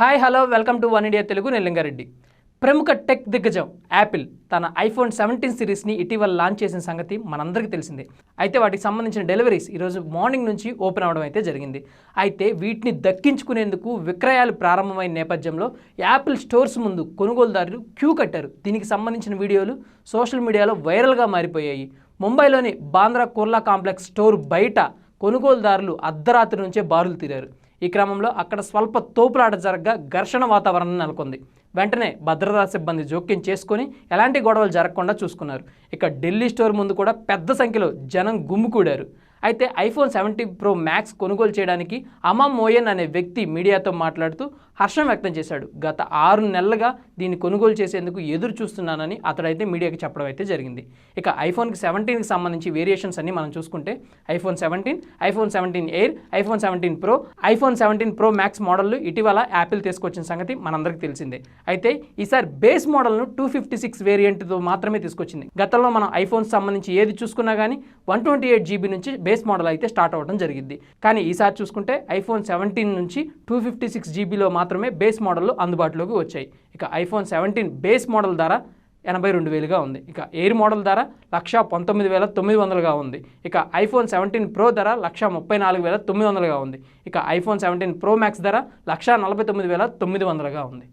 Hi hello welcome to one India Telugu నేను లింగారెడ్డి. ప్రముఖ tech దిగ్గజం యాపిల్ తన ఐఫోన్ సెవెంటీన్ సిరీస్ని ఇటీవల లాంచ్ చేసిన సంగతి మనందరికీ తెలిసిందే. అయితే వాటికి సంబంధించిన డెలివరీస్ ఈరోజు మార్నింగ్ నుంచి ఓపెన్ అవడం అయితే జరిగింది. అయితే వీటిని దక్కించుకునేందుకు విక్రయాలు ప్రారంభమైన నేపథ్యంలో యాపిల్ స్టోర్స్ ముందు కొనుగోలుదారులు క్యూ కట్టారు. దీనికి సంబంధించిన వీడియోలు సోషల్ మీడియాలో వైరల్గా మారిపోయాయి. ముంబైలోని బాంద్రా కుర్లా కాంప్లెక్స్ స్టోర్ బయట కొనుగోలుదారులు అర్ధరాత్రి నుంచే బారులు తీరారు. ఈ క్రమంలో అక్కడ స్వల్ప తోపులాట జరగగా ఘర్షణ వాతావరణం నెలకొంది. వెంటనే భద్రతా సిబ్బంది జోక్యం చేసుకుని ఎలాంటి గొడవలు జరగకుండా చూసుకున్నారు. ఇక ఢిల్లీ స్టోర్ ముందు కూడా పెద్ద సంఖ్యలో జనం గుమ్ముకూడారు అయితే ఐఫోన్ సెవెంటీ ప్రో మ్యాక్స్ కొనుగోలు చేయడానికి అమా మోయన్ అనే వ్యక్తి మీడియాతో మాట్లాడుతూ హర్షం వ్యక్తం చేశాడు. గత ఆరు నెలలుగా దీన్ని కొనుగోలు చేసేందుకు ఎదురు చూస్తున్నానని అతడైతే మీడియాకి చెప్పడం అయితే జరిగింది. ఇక ఐఫోన్కి సెవెంటీన్కి సంబంధించి వేరియేషన్స్ అన్ని మనం చూసుకుంటే iPhone seventeen iPhone seventeen air iPhone seventeen pro iPhone seventeen pro max model ఇటీవల యాపిల్ తీసుకొచ్చిన సంగతి మనందరికీ తెలిసిందే. అయితే ఈసారి బేస్ మోడల్ను టూ ఫిఫ్టీ సిక్స్ వేరియంట్తో మాత్రమే తీసుకొచ్చింది. గతంలో మనం ఐఫోన్ సంబంధించి ఏది చూసుకున్నా కానీ వన్ ట్వంటీ ఎయిట్ జీబీ నుంచి బేస్ మోడల్ అయితే స్టార్ట్ అవ్వడం జరిగింది. కానీ ఈసారి చూసుకుంటే ఐఫోన్ సెవెంటీన్ నుంచి టూ ఫిఫ్టీ సిక్స్ జీబీలో మాత్రమే బేస్ మోడల్ అందుబాటులోకి వచ్చాయి. ఇక ఐఫోన్ సెవెంటీన్ బేస్ మోడల్ ధర ఎనభై రెండు వేలుగా ఉంది. ఇక ఎయిర్ మోడల్ ధర లక్ష పంతొమ్మిది వేల తొమ్మిది వందలుగా ఉంది. ఇక ఐఫోన్ సెవెంటీన్ ప్రో ధర లక్ష ముప్పై నాలుగు వేల తొమ్మిది వందలుగా ఉంది. ఇక ఐఫోన్ సెవెంటీన్ ప్రో మ్యాక్స్ ధర లక్ష నలభై తొమ్మిది వేల తొమ్మిది వందలుగా ఉంది.